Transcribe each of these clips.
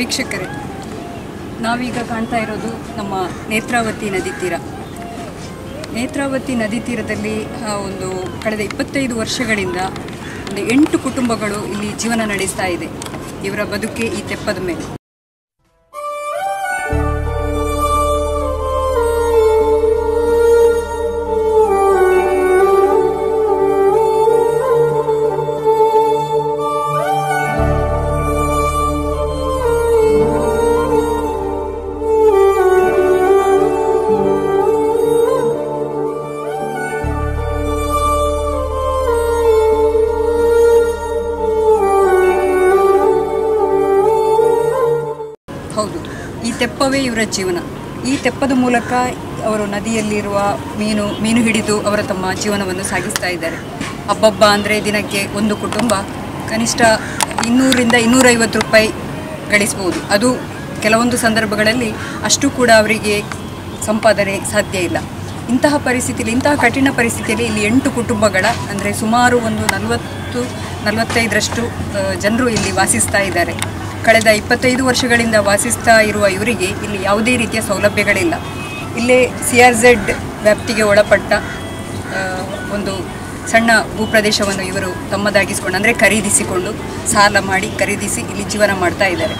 ವೀಕ್ಷಕರೇ, ನಾವೀಗ ಕಾಣ್ತಾ ಇರೋದು ನಮ್ಮ ನೇತ್ರಾವತಿ ನದಿ ತೀರ. ನೇತ್ರಾವತಿ ನದಿ ತೀರದಲ್ಲಿ ಒಂದು ಕಳೆದ ಇಪ್ಪತ್ತೈದು ವರ್ಷಗಳಿಂದ ಒಂದು ಎಂಟು ಕುಟುಂಬಗಳು ಇಲ್ಲಿ ಜೀವನ ನಡೆಸ್ತಾ ಇದೆ. ಇವರ ಬದುಕೆ ಈ ತೆಪ್ಪದ ಮೇಲೆ. ಹೌದು. ಈ ತೆಪ್ಪವೇ ಇವರ ಜೀವನ. ಈ ತೆಪ್ಪದ ಮೂಲಕ ಅವರು ನದಿಯಲ್ಲಿರುವ ಮೀನು ಮೀನು ಹಿಡಿದು ಅವರ ತಮ್ಮ ಜೀವನವನ್ನು ಸಾಗಿಸ್ತಾ ಇದ್ದಾರೆ. ಹಬ್ಬಬ್ಬ ಅಂದರೆ ದಿನಕ್ಕೆ ಒಂದು ಕುಟುಂಬ. ಕನಿಷ್ಠ ಇನ್ನೂರಿಂದ ಇನ್ನೂರೈವತ್ತು ರೂಪಾಯಿ ಗಳಿಸ್ಬೋದು ಅದು ಕೆಲವೊಂದು ಸಂದರ್ಭಗಳಲ್ಲಿ ಅಷ್ಟು ಕೂಡ ಅವರಿಗೆ ಸಂಪಾದನೆ ಸಾಧ್ಯ ಇಲ್ಲ. ಇಂತಹ ಪರಿಸ್ಥಿತಿಯಲ್ಲಿ, ಇಂತಹ ಕಠಿಣ ಪರಿಸ್ಥಿತಿಯಲ್ಲಿ ಇಲ್ಲಿ ಎಂಟು ಕುಟುಂಬಗಳ ಅಂದರೆ ಸುಮಾರು ಒಂದು ನಲವತ್ತು, ನಲವತ್ತೈದರಷ್ಟು ಜನರು ಇಲ್ಲಿ ವಾಸಿಸ್ತಾ ಇದ್ದಾರೆ. ಕಳೆದ ಇಪ್ಪತ್ತೈದು ವರ್ಷಗಳಿಂದ ವಾಸಿಸ್ತಾ ಇರುವ ಇವರಿಗೆ ಇಲ್ಲಿ ಯಾವುದೇ ರೀತಿಯ ಸೌಲಭ್ಯಗಳಿಲ್ಲ. ಇಲ್ಲೇ ಸಿ ಆರ್ ಝೆಡ್ ವ್ಯಾಪ್ತಿಗೆ ಒಳಪಟ್ಟ ಒಂದು ಸಣ್ಣ ಭೂಪ್ರದೇಶವನ್ನು ಇವರು ತಮ್ಮದಾಗಿಸಿಕೊಂಡು, ಅಂದರೆ ಖರೀದಿಸಿಕೊಂಡು ಸಾಲ ಮಾಡಿ ಖರೀದಿಸಿ ಇಲ್ಲಿ ಜೀವನ ಮಾಡ್ತಾ ಇದ್ದಾರೆ.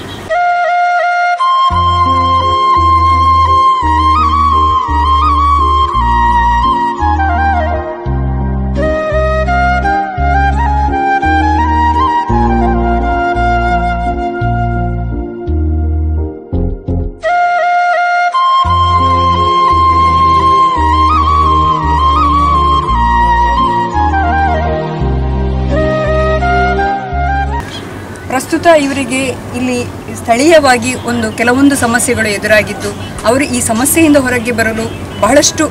ಪ್ರಸ್ತುತ ಇವರಿಗೆ ಇಲ್ಲಿ ಸ್ಥಳೀಯವಾಗಿ ಒಂದು ಕೆಲವೊಂದು ಸಮಸ್ಯೆಗಳು ಎದುರಾಗಿದ್ದು, ಅವರು ಈ ಸಮಸ್ಯೆಯಿಂದ ಹೊರಗೆ ಬರಲು ಬಹಳಷ್ಟು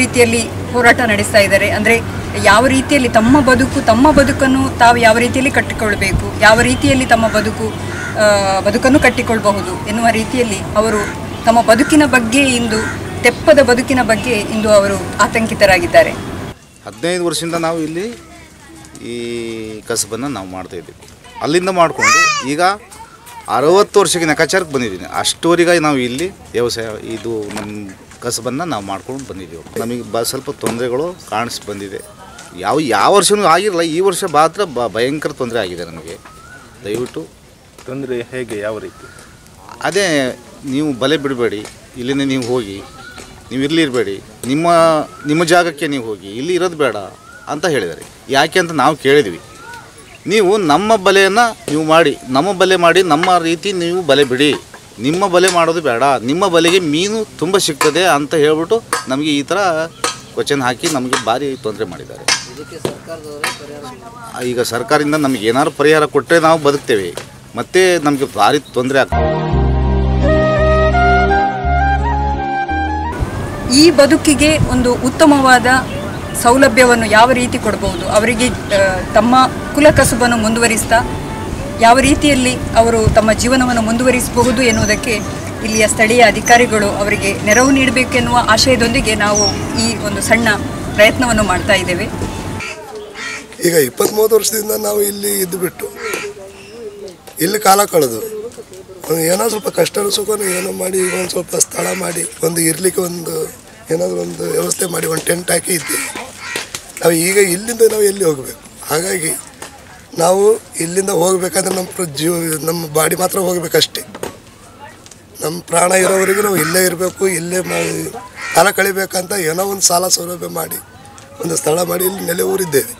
ರೀತಿಯಲ್ಲಿ ಹೋರಾಟ ನಡೆಸ್ತಾ ಇದ್ದಾರೆ. ಅಂದರೆ ಯಾವ ರೀತಿಯಲ್ಲಿ ತಮ್ಮ ಬದುಕು, ತಮ್ಮ ಬದುಕನ್ನು ತಾವು ಯಾವ ರೀತಿಯಲ್ಲಿ ಕಟ್ಟಿಕೊಳ್ಬೇಕು, ಯಾವ ರೀತಿಯಲ್ಲಿ ತಮ್ಮ ಬದುಕು ಬದುಕನ್ನು ಕಟ್ಟಿಕೊಳ್ಳಬಹುದು ಎನ್ನುವ ರೀತಿಯಲ್ಲಿ ಅವರು ತಮ್ಮ ಬದುಕಿನ ಬಗ್ಗೆ ಇಂದು, ತೆಪ್ಪದ ಬದುಕಿನ ಬಗ್ಗೆ ಇಂದು ಅವರು ಆತಂಕಿತರಾಗಿದ್ದಾರೆ. ಹದಿನೈದು ವರ್ಷದಿಂದ ನಾವು ಇಲ್ಲಿ ಈ ಕಸಬನ್ನು ನಾವು ಮಾಡ್ತಾಯಿದ್ದೀವಿ ಅಲ್ಲಿಂದ ಮಾಡಿಕೊಂಡು ಈಗ ಅರವತ್ತು ವರ್ಷಕ್ಕೆ ಲೆಕ್ಕಾಚಾರಕ್ಕೆ ಬಂದಿದ್ದೀನಿ. ಅಷ್ಟುವರೆಗಾಗಿ ನಾವು ಇಲ್ಲಿ ವ್ಯವಸಾಯ ಇದು ನಮ್ಮ ಕಸಬನ್ನು ನಾವು ಮಾಡ್ಕೊಂಡು ಬಂದಿದ್ದೀವಿ. ನಮಗೆ ಬ ಸ್ವಲ್ಪ ತೊಂದರೆಗಳು ಕಾಣಿಸಿ ಬಂದಿದೆ. ಯಾವ ಯಾವ ವರ್ಷವೂ ಆಗಿರಲ್ಲ ಈ ವರ್ಷ ಮಾತ್ರ ಬ ಭಯಂಕರ ತೊಂದರೆ ಆಗಿದೆ ನಮಗೆ. ದಯವಿಟ್ಟು. ತೊಂದರೆ ಹೇಗೆ ಯಾವ ರೀತಿ? ಅದೇ ನೀವು ಬಲೆ ಬಿಡಬೇಡಿ ಇಲ್ಲಿಂದ ನೀವು ಹೋಗಿ ನೀವು ಇರಲಿ ಇರಬೇಡಿ ನಿಮ್ಮ ನಿಮ್ಮ ಜಾಗಕ್ಕೆ ನೀವು ಹೋಗಿ ಇಲ್ಲಿ ಇರೋದು ಬೇಡ ಅಂತ ಹೇಳಿದ್ದಾರೆ. ಯಾಕೆ ಅಂತ ನಾವು ಕೇಳಿದ್ವಿ ನೀವು ನಮ್ಮ ಬಲೆಯನ್ನು ನೀವು ಮಾಡಿ, ನಮ್ಮ ಬಲೆ ಮಾಡಿ, ನಮ್ಮ ರೀತಿ ನೀವು ಬಲೆ ಬಿಡಿ. ನಿಮ್ಮ ಬಲೆ ಮಾಡೋದು ಬೇಡ. ನಿಮ್ಮ ಬಲೆಗೆ ಮೀನು ತುಂಬ ಸಿಗ್ತದೆ ಅಂತ ಹೇಳ್ಬಿಟ್ಟು ನಮಗೆ ಈ ಥರ ಕ್ವಚನ್ ಹಾಕಿ ನಮಗೆ ಭಾರಿ ತೊಂದರೆ ಮಾಡಿದ್ದಾರೆ. ಈಗ ಸರ್ಕಾರದಿಂದ ನಮಗೆ ಏನಾದ್ರು ಪರಿಹಾರ ಕೊಟ್ಟರೆ ನಾವು ಬದುಕ್ತೇವೆ. ಮತ್ತೆ ನಮಗೆ ಭಾರಿ ತೊಂದರೆ ಆಗ್ತದೆ. ಈ ಬದುಕಿಗೆ ಒಂದು ಉತ್ತಮವಾದ ಸೌಲಭ್ಯವನ್ನು ಯಾವ ರೀತಿ ಕೊಡಬಹುದು ಅವರಿಗೆ ತಮ್ಮ ಕುಲಕಸುಬನ್ನು ಮುಂದುವರಿಸ್ತಾ ಯಾವ ರೀತಿಯಲ್ಲಿ ಅವರು ತಮ್ಮ ಜೀವನವನ್ನು ಮುಂದುವರಿಸಬಹುದು ಎನ್ನುವುದಕ್ಕೆ ಇಲ್ಲಿಯ ಸ್ಥಳೀಯ ಅಧಿಕಾರಿಗಳು ಅವರಿಗೆ ನೆರವು ನೀಡಬೇಕೆನ್ನುವ ಆಶಯದೊಂದಿಗೆ ನಾವು ಈ ಒಂದು ಸಣ್ಣ ಪ್ರಯತ್ನವನ್ನು ಮಾಡ್ತಾ ಇದ್ದೇವೆ. ಈಗ ಇಪ್ಪತ್ತ್ಮೂವತ್ತು ವರ್ಷದಿಂದ ನಾವು ಇಲ್ಲಿ ಇದ್ದು ಬಿಟ್ಟು, ಇಲ್ಲಿ ಕಾಲ ಕಳೆದು ಏನೋ ಸ್ವಲ್ಪ ಕಷ್ಟ ಸುಖನೂ ಏನೋ ಮಾಡಿ, ಒಂದು ಸ್ವಲ್ಪ ಸ್ಥಳ ಮಾಡಿ, ಒಂದು ಇರಲಿಕ್ಕೆ ಒಂದು ಏನಾದರೂ ಒಂದು ವ್ಯವಸ್ಥೆ ಮಾಡಿ, ಒಂದು ಟೆಂಟ್ ಹಾಕಿ ಇದ್ದೀವಿ ನಾವು ಈಗ ಇಲ್ಲಿಂದ ನಾವು ಎಲ್ಲಿ ಹೋಗಬೇಕು? ಹಾಗಾಗಿ ನಾವು ಇಲ್ಲಿಂದ ಹೋಗಬೇಕಾದ್ರೆ ನಮ್ಮ ಜೀವ, ನಮ್ಮ ಬಾಡಿ ಮಾತ್ರ ಹೋಗಬೇಕಷ್ಟೇ. ನಮ್ಮ ಪ್ರಾಣ ಇರೋವರೆಗೂ ನಾವು ಇಲ್ಲೇ ಇರಬೇಕು, ಇಲ್ಲೇ ಕಾಲ ಕಳಿಬೇಕಂತ ಏನೋ ಒಂದು ಸಾಲ ಸೌಲಭ್ಯ ಮಾಡಿ, ಒಂದು ಸ್ಥಳ ಮಾಡಿ ಇಲ್ಲಿ ನೆಲೆ ಊರಿದ್ದೇವೆ.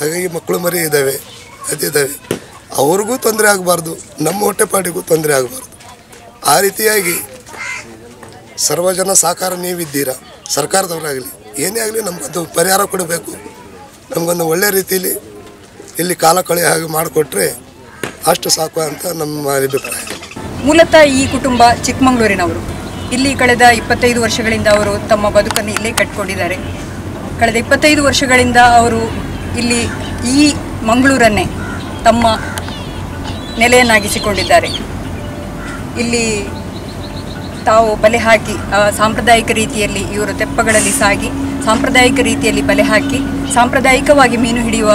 ಹಾಗಾಗಿ ಮಕ್ಕಳು ಮರಿ ಇದ್ದಾವೆ ಅದಿದ್ದಾವೆ ಅವ್ರಿಗೂ ತೊಂದರೆ ಆಗಬಾರ್ದು, ನಮ್ಮ ಹೊಟ್ಟೆಪಾಡಿಗೂ ತೊಂದರೆ ಆಗಬಾರ್ದು. ಆ ರೀತಿಯಾಗಿ ಸರ್ವ ಜನ ಸಹಕಾರ ನೀವಿದ್ದೀರಾ? ಸರ್ಕಾರದವರಾಗಲಿ ಏನೇ ಆಗಲಿ ನಮಗೊಂದು ಪರಿಹಾರ ಕೊಡಬೇಕು. ನಮಗೊಂದು ಒಳ್ಳೆ ರೀತಿಯಲ್ಲಿ ಇಲ್ಲಿ ಕಾಲ ಕಳೆಯ ಹಾಗೆ ಮಾಡಿಕೊಟ್ರೆ ಅಷ್ಟು ಸಾಕು ಅಂತ ನಮ್ಮ ಅಭಿಪ್ರಾಯ. ಮೂಲತಃ ಈ ಕುಟುಂಬ ಚಿಕ್ಕಮಂಗ್ಳೂರಿನವರು. ಇಲ್ಲಿ ಕಳೆದ ಇಪ್ಪತ್ತೈದು ವರ್ಷಗಳಿಂದ ಅವರು ತಮ್ಮ ಬದುಕನ್ನು ಇಲ್ಲೇ ಕಟ್ಕೊಂಡಿದ್ದಾರೆ. ಕಳೆದ ಇಪ್ಪತ್ತೈದು ವರ್ಷಗಳಿಂದ ಅವರು ಇಲ್ಲಿ ಈ ಮಂಗಳೂರನ್ನೇ ತಮ್ಮ ನೆಲೆಯನ್ನಾಗಿಸಿಕೊಂಡಿದ್ದಾರೆ. ಇಲ್ಲಿ ತಾವು ಬಲೆ ಹಾಕಿ ಸಾಂಪ್ರದಾಯಿಕ ರೀತಿಯಲ್ಲಿ ಇವರು ತೆಪ್ಪಗಳಲ್ಲಿ ಸಾಗಿ, ಸಾಂಪ್ರದಾಯಿಕ ರೀತಿಯಲ್ಲಿ ಬಲೆ ಹಾಕಿ, ಸಾಂಪ್ರದಾಯಿಕವಾಗಿ ಮೀನು ಹಿಡಿಯುವ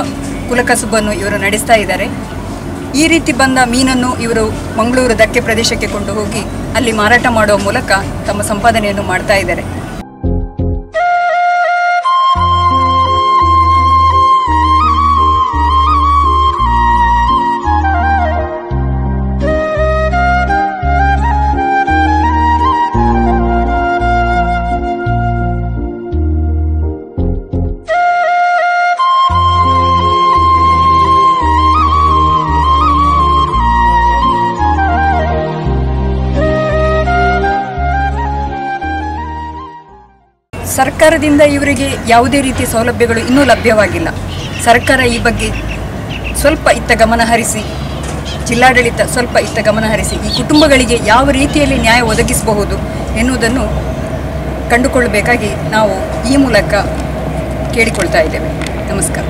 ಕುಲಕಸುಬನ್ನು ಇವರು ನಡೆಸ್ತಾ ಇದ್ದಾರೆ. ಈ ರೀತಿ ಬಂದ ಮೀನನ್ನು ಇವರು ಮಂಗಳೂರು ದಕ್ಕೆ ಪ್ರದೇಶಕ್ಕೆ ಕೊಂಡು ಹೋಗಿ ಅಲ್ಲಿ ಮಾರಾಟ ಮಾಡುವ ಮೂಲಕ ತಮ್ಮ ಸಂಪಾದನೆಯನ್ನು ಮಾಡ್ತಾ ಇದ್ದಾರೆ. ಸರ್ಕಾರದಿಂದ ಇವರಿಗೆ ಯಾವುದೇ ರೀತಿಯ ಸೌಲಭ್ಯಗಳು ಇನ್ನೂ ಲಭ್ಯವಾಗಿಲ್ಲ. ಸರ್ಕಾರ ಈ ಬಗ್ಗೆ ಸ್ವಲ್ಪ ಇತ್ತ ಗಮನ ಹರಿಸಿ, ಜಿಲ್ಲಾಡಳಿತ ಸ್ವಲ್ಪ ಇತ್ತ ಗಮನ ಹರಿಸಿ, ಈ ಕುಟುಂಬಗಳಿಗೆ ಯಾವ ರೀತಿಯಲ್ಲಿ ನ್ಯಾಯ ಒದಗಿಸಬಹುದು ಎನ್ನುವುದನ್ನು ಕಂಡುಕೊಳ್ಳಬೇಕಾಗಿ ನಾವು ಈ ಮೂಲಕ ಕೇಳಿಕೊಳ್ತಾ ಇದ್ದೇವೆ. ನಮಸ್ಕಾರ.